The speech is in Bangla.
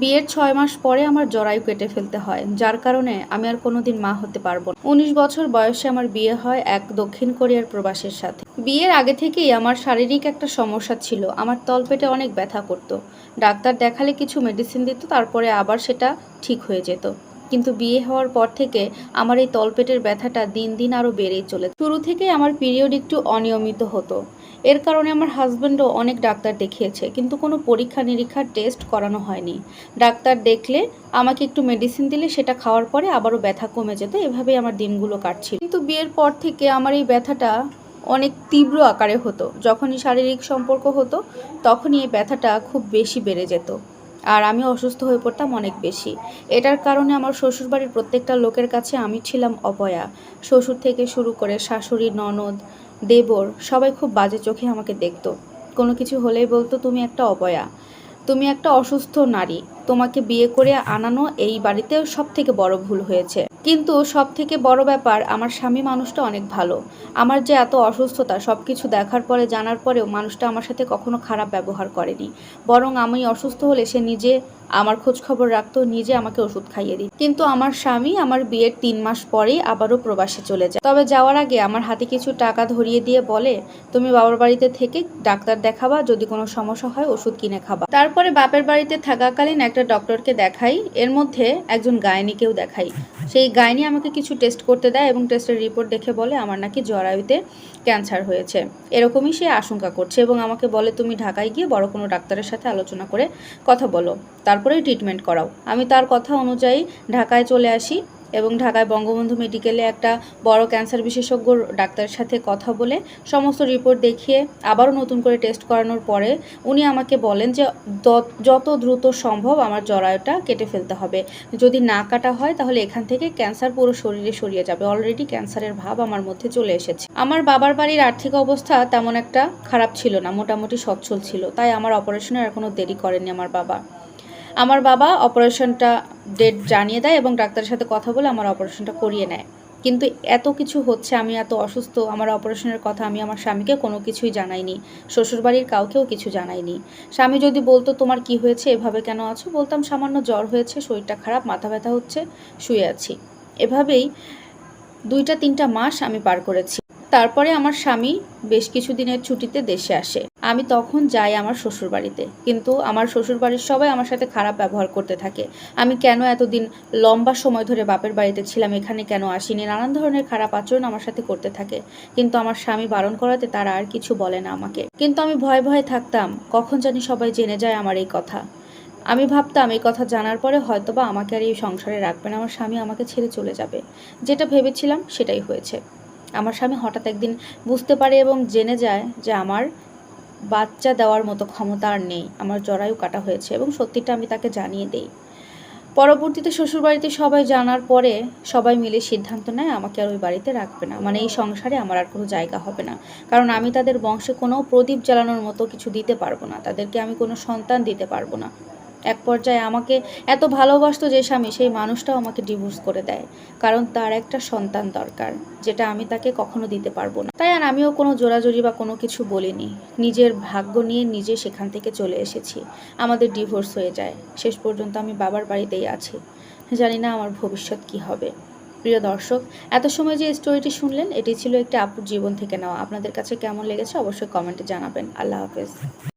বিয়ের ছয় মাস পরে আমার জরায়ু কেটে ফেলতে হয়, যার কারণে আমি আর কোনোদিন মা হতে পারব না। উনিশ বছর বয়সে আমার বিয়ে হয় এক দক্ষিণ কোরিয়ার প্রবাসের সাথে। বিয়ের আগে থেকেই আমার শারীরিক একটা সমস্যা ছিল, আমার তলপেটে অনেক ব্যথা করতো। ডাক্তার দেখালে কিছু মেডিসিন দিত, তারপরে আবার সেটা ঠিক হয়ে যেত। কিন্তু বিয়ে হওয়ার পর থেকে আমার এই তলপেটের ব্যথাটা দিন দিন আরও বেড়েই চলে শুরু থেকেই আমার পিরিয়ড একটু অনিয়মিত হতো। এর কারণে আমার হাজব্যান্ডও অনেক ডাক্তার দেখিয়েছে, কিন্তু কোনো পরীক্ষা নিরীক্ষার টেস্ট করানো হয়নি। ডাক্তার দেখলে আমাকে একটু মেডিসিন দিলে সেটা খাওয়ার পরে আবারও ব্যথা কমে যেত, এভাবেই আমার দিনগুলো কাটছিল। কিন্তু বিয়ের পর থেকে আমার এই ব্যথাটা অনেক তীব্র আকারে হতো। যখনই শারীরিক সম্পর্ক হতো, তখনই এই ব্যথাটা খুব বেশি বেড়ে যেত। আর আমি অসুস্থ হয়ে পড়তাম অনেক বেশি। এটার কারণে আমার শ্বশুরবাড়ির প্রত্যেকটা লোকের কাছে আমি ছিলাম অপয়া। শ্বশুর থেকে শুরু করে শাশুড়ি, ননদ দেবর, সবাই খুব বাজে চোখে আমাকে দেখতো। কোনো কিছু হলেই বলতো, তুমি একটা অপয়া তুমি একটা অসুস্থ নারী। তোমাকে বিয়ে করে আনানো এই বাড়িতে সব থেকে বড় ভুল হয়েছে। কিন্তু সব থেকে বড় ব্যাপার, আমার স্বামী মানুষটা অনেক ভালো। আমার যে এত অসুস্থতা সব কিছু দেখার পরে, জানার পরেও মানুষটা আমার সাথে কখনো খারাপ ব্যবহার করেনি। বরং আমি অসুস্থ হলে সে নিজে আমার খোঁজ খবর রাখতো, নিজে আমাকে ওষুধ খাইয়ে দিত। কিন্তু আমার স্বামী আমার বিয়ের তিন মাস পরেই আবারও প্রবাসে চলে যায়। তবে যাওয়ার আগে আমার হাতে কিছু টাকা ধরিয়ে দিয়ে বলে, তুমি বাবার বাড়িতে থেকে ডাক্তার দেখাবা, যদি কোনো সমস্যা হয় ওষুধ কিনে খাবা। তারপরে বাপের বাড়িতে থাকাকালীন একটা ডক্টরকে দেখাই, এর মধ্যে একজন গায়নিকেও দেখাই। সেই গায়নি আমাকে কিছু টেস্ট করতে দেয় এবং টেস্টের রিপোর্ট দেখে বলে, আমার নাকি জরায়ুতে ক্যান্সার হয়েছে। এরকমই সে আশঙ্কা করছে এবং আমাকে বলে, তুমি ঢাকায় গিয়ে বড় কোনো ডাক্তারের সাথে আলোচনা করে কথা বলো। তারপরেই ট্রিটমেন্ট করাও। আমি তার কথা অনুযায়ী ঢাকায় চলে আসি এবং ঢাকায় বঙ্গবন্ধু মেডিকেলে একটা বড় ক্যান্সার বিশেষজ্ঞ ডাক্তারের সাথে কথা বলে সমস্ত রিপোর্ট দেখিয়ে আবারও নতুন করে টেস্ট করানোর পরে উনি আমাকে বলেন যে যত দ্রুত সম্ভব আমার জরায়ুটা কেটে ফেলতে হবে। যদি না কাটা হয় তাহলে এখান থেকে ক্যান্সার পুরো শরীরে সরিয়ে যাবে। অলরেডি ক্যান্সারের ভাব আমার মধ্যে চলে এসেছে। আমার বাবার বাড়ির আর্থিক অবস্থা তেমন একটা খারাপ ছিল না, মোটামুটি সচ্ছল ছিল। তাই আমার অপারেশনের আর কোনো দেরি করেনি আমার বাবা। আমার বাবা অপারেশনটা ডেট জানিয়ে দেয় এবং ডাক্তারের সাথে কথা বলে আমার অপারেশনটা করিয়ে নেয়। কিন্তু এত কিছু হচ্ছে, আমি এত অসুস্থ, আমার অপারেশনের কথা আমি আমার স্বামীকে কোনো কিছুই জানাইনি, শ্বশুরবাড়ির কাউকেও কিছু জানাইনি। স্বামী যদি বলতো, তোমার কি হয়েছে? এভাবে কেন আছো? বলতাম, সামান্য জ্বর হয়েছে, শরীরটা খারাপ, মাথা ব্যথা হচ্ছে, শুয়ে আছি। এভাবেই দুইটা, তিনটা মাস আমি পার করেছি। তারপরে আমার স্বামী বেশ কিছুদিনের ছুটিতে দেশে আসে। আমি তখন যাই আমার শ্বশুর বাড়িতে কিন্তু আমার শ্বশুর বাড়ির সবাই আমার সাথে খারাপ ব্যবহার করতে থাকে। আমি কেন এতদিন লম্বা সময় ধরে বাপের বাড়িতে ছিলাম, এখানে কেন আসিনি? নানান ধরনের খারাপ আচরণ আমার সাথে করতে থাকে। কিন্তু আমার স্বামী বারণ করাতে তারা আর কিছু বলে না আমাকে। কিন্তু আমি ভয়ে ভয়ে থাকতাম, কখন জানি সবাই জেনে যায় আমার এই কথা। আমি ভাবতাম, এই কথা জানার পরে হয়তোবা আমাকে আর এই সংসারে রাখবে না আমার স্বামী আমাকে ছেড়ে চলে যাবে। যেটা ভেবেছিলাম সেটাই হয়েছে। আমার স্বামী হঠাৎ একদিন বুঝতে পারে এবং জেনে যায় যে আমার বাচ্চা দেওয়ার মতো ক্ষমতা আর নেই। আমার জরায়ু কাটা হয়েছে এবং সত্যিটা আমি তাকে জানিয়ে দেই। পরবর্তীতে শ্বশুরবাড়িতে সবাই জানার পরে সবাই মিলে সিদ্ধান্ত নেয়, আমাকে আর ওই বাড়িতে রাখবে না। মানে এই সংসারে আমার আর কোনো জায়গা হবে না। কারণ আমি তাদের বংশে কোনো প্রদীপ জ্বালানোর মতো কিছু দিতে পারব না। তাদেরকে আমি কোনো সন্তান দিতে পারব না। এক পর্যায়ে আমাকে এত ভালোবাসত যে স্বামী, সেই মানুষটাও আমাকে ডিভোর্স করে দেয়। কারণ তার একটা সন্তান দরকার, যেটা আমি তাকে কখনো দিতে পারব না। তাই আর আমিও কোনো জোরাজুরি বা কোনো কিছু বলিনি। নিজের ভাগ্য নিয়ে নিজে সেখান থেকে চলে এসেছি। আমাদের ডিভোর্স হয়ে যায়। শেষ পর্যন্ত আমি বাবার বাড়িতেই আছি। জানি না আমার ভবিষ্যৎ কি হবে। প্রিয় দর্শক, এত সময় যে স্টোরিটি শুনলেন, এটি ছিল একটি আপুর জীবন থেকে নেওয়া। আপনাদের কাছে কেমন লেগেছে অবশ্যই কমেন্টে জানাবেন। আল্লাহ হাফেজ।